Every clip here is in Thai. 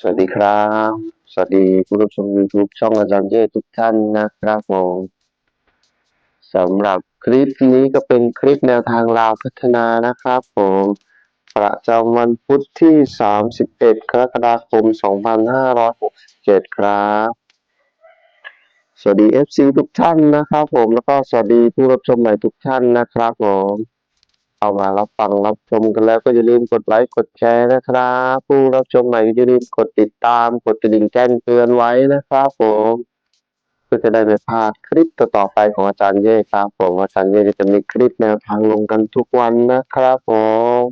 สวัสดีครับ สวัสดีผู้รับชม YouTube ช่องอาจารย์เย่ทุกท่านนะครับผมสำหรับคลิปนี้ก็เป็นคลิปแนวทางลาวพัฒนานะครับผม ประจำวันพุธที่ 31 กรกฎาคม 2567 ครับ สวัสดี FC ทุกท่านนะครับผมแล้วก็สวัสดีผู้รับชมใหม่ทุกท่านนะครับผม เอามารับฟังรับชมกันแล้วก็อย่าลืมกดไลค์กดแชร์นะครับ ผู้รับชมใหม่ก็อย่าลืมกดติดตามกดกระดิ่งแจ้งเตือนไว้นะครับผมเพื่อจะได้ไม่พลาดคลิปต่อไปของอาจารย์เย่ครับผมอาจารย์เย่จะมีคลิปแนวทางลงกันทุกวันนะครับผม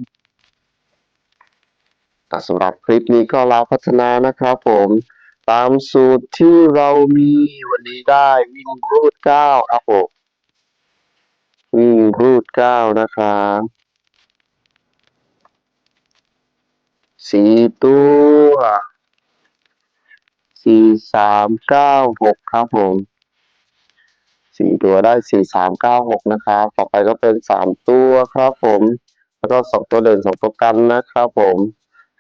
แต่สำหรับคลิปนี้ก็เราพัฒนานะครับผมตามสูตรที่เรามีวันนี้ได้วิ่งรูดเก้าครับผม วิ่งรูดเก้านะครับสี่ตัวสี่สามเก้าหกครับผมสี่ตัวได้สี่สามเก้าหกนะครับต่อไปก็เป็นสามตัวครับผม แล้วก็สองตัวเด่นสองตัวกันนะครับผม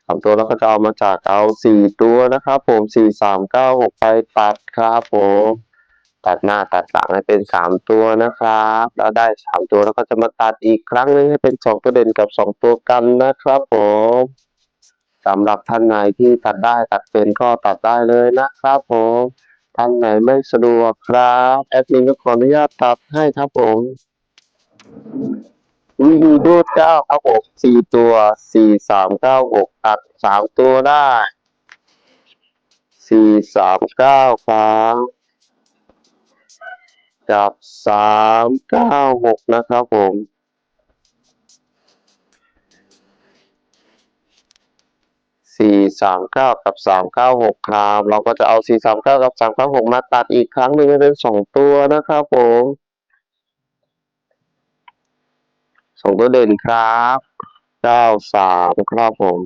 สามตัวแล้วก็จะเอามาจากเอาสี่ตัวนะครับผมสี่สามเก้าหกไปตัดครับผม ตัดหน้าตัดหลังให้เป็นสามตัวนะครับ แล้วได้สามตัวแล้วก็จะมาตัดอีกครั้งหนึงให้เป็นสองตัวเด่นกับสองตัวกันนะครับผมสำหรับท่านไหนที่ตัดได้ตัดเป็นก็ตัดได้เลยนะครับผมท่านไหนไม่สะดวกครับแอดมินก็ขออนุญาตตัดให้ครับผมวิ่งรูดเก้าครับผมสี่ตัวสี่สามเก้าหกตัดสามตัวได้สี่สามเก้าครับ กับสามเก้าหกนะครับผม สี่สามเก้ากับสามเก้าหกครับ เราก็จะเอาสี่สามเก้ากับสามเก้าหกมาตัดอีกครั้งหนึ่งให้เป็นสองตัวนะครับผมสองตัวเด่นครับเก้าสามครับผม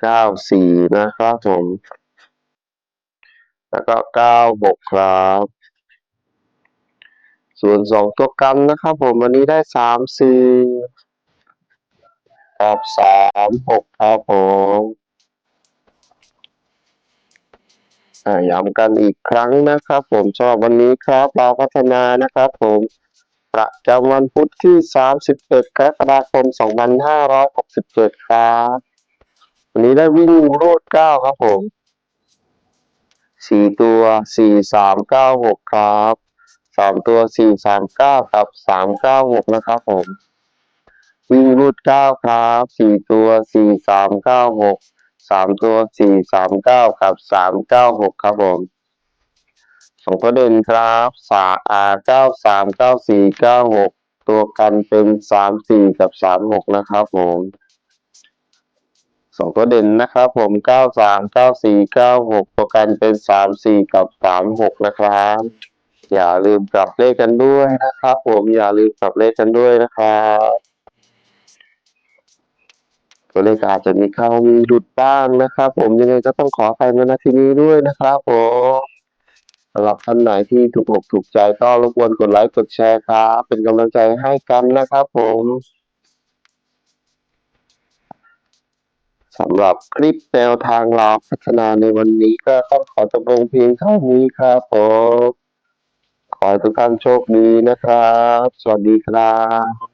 เก้าสี่นะครับผม แล้วก็เก้าหกครับส่วนสองตัวกันนะครับผมวันนี้ได้สามสี่กับสามหกครับผมย้ำกันอีกครั้งนะครับ ผมสำหรับวันนี้ครับเราพัฒนานะครับ ผมประจำวันพุธที่31กรกฎาคม2567ครับ วันนี้ได้วิ่งโรด9ครับผม สี่ตัว4396ครับสามตัว439กับ396นะครับผมวิ่งรูด9ครับสี่ตัว4396สามตัวสี่สามเก้ากับสามเก้าหกครับผมสองตัวเด่นครับสาอาเก้าสามเก้าสี่เก้าหกตัวกันเป็นสามสี่กับสามหกนะครับผม สองตัวเด่นนะครับผมเก้าสามเก้าสี่เก้าหกตัวกันเป็นสามสี่กับสามหกนะครับ อย่าลืมกลับเลขกันด้วยนะครับ ผมอย่าลืมกลับเลขกันด้วยนะครับตัวเลขอาจจะมีเข้ามีหลุดบ้างนะครับ ผมยังไงก็ต้องขอไปมาณทีนี้ด้วยนะครับผมสำหรับท่านไหนที่ถูกอกถูกใจก็รบกวนกดไลค์กดแชร์ครับ เป็นกำลังใจให้กันนะครับผม สำหรับคลิปแนวทางเราพัฒนาในวันนี้ก็ต้องขอจบลงเพียงเท่านี้ครับผมขอให้ทุกท่านโชคดีนะครับ สวัสดีครับ